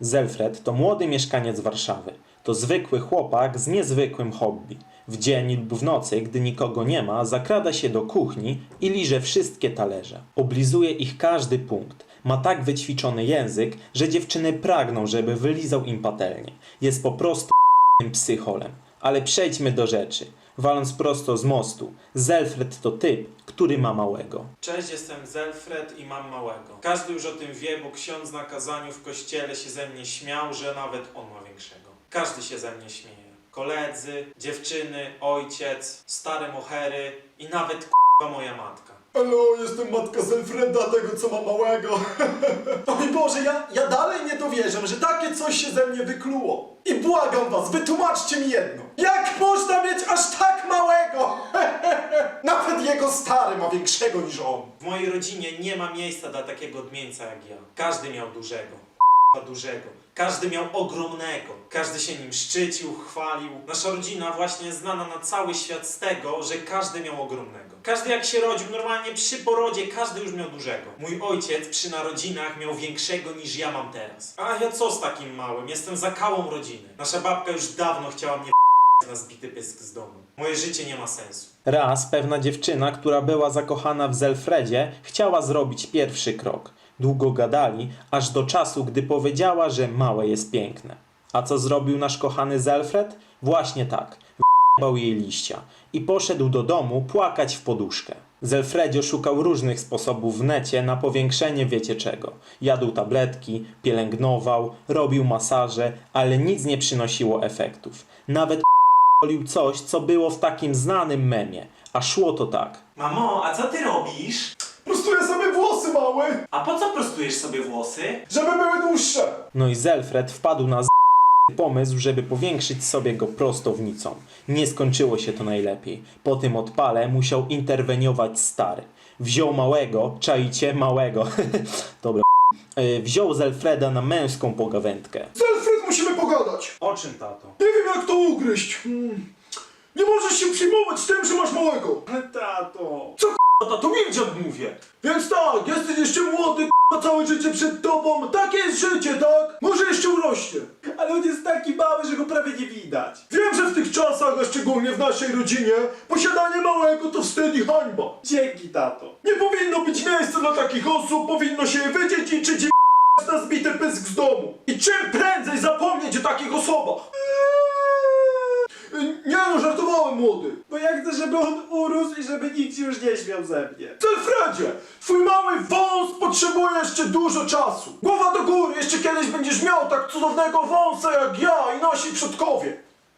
Zelfred to młody mieszkaniec Warszawy. To zwykły chłopak z niezwykłym hobby. W dzień lub w nocy, gdy nikogo nie ma, zakrada się do kuchni i liże wszystkie talerze. Oblizuje ich każdy punkt. Ma tak wyćwiczony język, że dziewczyny pragną, żeby wylizał im patelnię. Jest po prostu psycholem. Ale przejdźmy do rzeczy. Waląc prosto z mostu, Zelfred to typ, który ma małego. Cześć, jestem Zelfred i mam małego. Każdy już o tym wie, bo ksiądz na kazaniu w kościele się ze mnie śmiał, że nawet on ma większego. Każdy się ze mnie śmieje. Koledzy, dziewczyny, ojciec, stare mohery i nawet k***a moja matka. Elo, jestem matka Zelfreda, tego co ma małego. Oj Boże, ja, ja dalej nie dowierzam, że takie coś się ze mnie wykluło. I błagam was, wytłumaczcie mi jedno. Jak można mieć aż tak małego? Nawet jego stary ma większego niż on. W mojej rodzinie nie ma miejsca dla takiego odmieńca jak ja. Każdy miał dużego. Dużego. Każdy miał ogromnego. Każdy się nim szczycił, chwalił. Nasza rodzina właśnie znana na cały świat z tego, że każdy miał ogromnego. Każdy jak się rodził, normalnie przy porodzie, każdy już miał dużego. Mój ojciec przy narodzinach miał większego niż ja mam teraz. A ja co z takim małym? Jestem zakałą rodziny. Nasza babka już dawno chciała mnie na zbity pysk z domu. Moje życie nie ma sensu. Raz pewna dziewczyna, która była zakochana w Zelfredzie, chciała zrobić pierwszy krok. Długo gadali, aż do czasu, gdy powiedziała, że małe jest piękne. A co zrobił nasz kochany Zelfred? Właśnie tak. Bał jej liścia i poszedł do domu płakać w poduszkę. Zelfredio szukał różnych sposobów w necie na powiększenie wiecie czego. Jadł tabletki, pielęgnował, robił masaże, ale nic nie przynosiło efektów. Nawet polił coś, co było w takim znanym memie. A szło to tak. Mamo, a co ty robisz? A po co prostujesz sobie włosy? żeby były dłuższe. No i Zelfred wpadł na z... pomysł, żeby powiększyć sobie go prostownicą. Nie skończyło się to najlepiej. Po tym odpale musiał interweniować stary. Wziął małego, czaicie, małego. Dobra. Yy, Wziął Zelfreda na męską pogawędkę. Zelfred, musimy pogadać. O czym, tato? Nie wiem jak to ugryźć. Hmm. Nie możesz się przyjmować tym, że masz małego. Tato. Co To tu nie gdzie odmówię. Więc tak, jesteś jeszcze młody, k***a, całe życie przed tobą. Takie jest życie, tak? Może jeszcze urośnie. Ale on jest taki mały, że go prawie nie widać. Wiem, że w tych czasach, a szczególnie w naszej rodzinie, posiadanie małego to wstyd i hańba. Dzięki, tato. Nie powinno być miejsca dla takich osób, powinno się je wydziedziczyć i na zbity pysk z domu. I czym prędzej zapomnieć o takich osobach. Eee, Nie no, żartowałem młody. Bo ja chcę, żeby on urósł i żeby się już nie śmiał ze mnie. Zelfredzie, twój mały wąs potrzebuje jeszcze dużo czasu. Głowa do góry, jeszcze kiedyś będziesz miał tak cudownego wąsa jak ja i nasi przodkowie.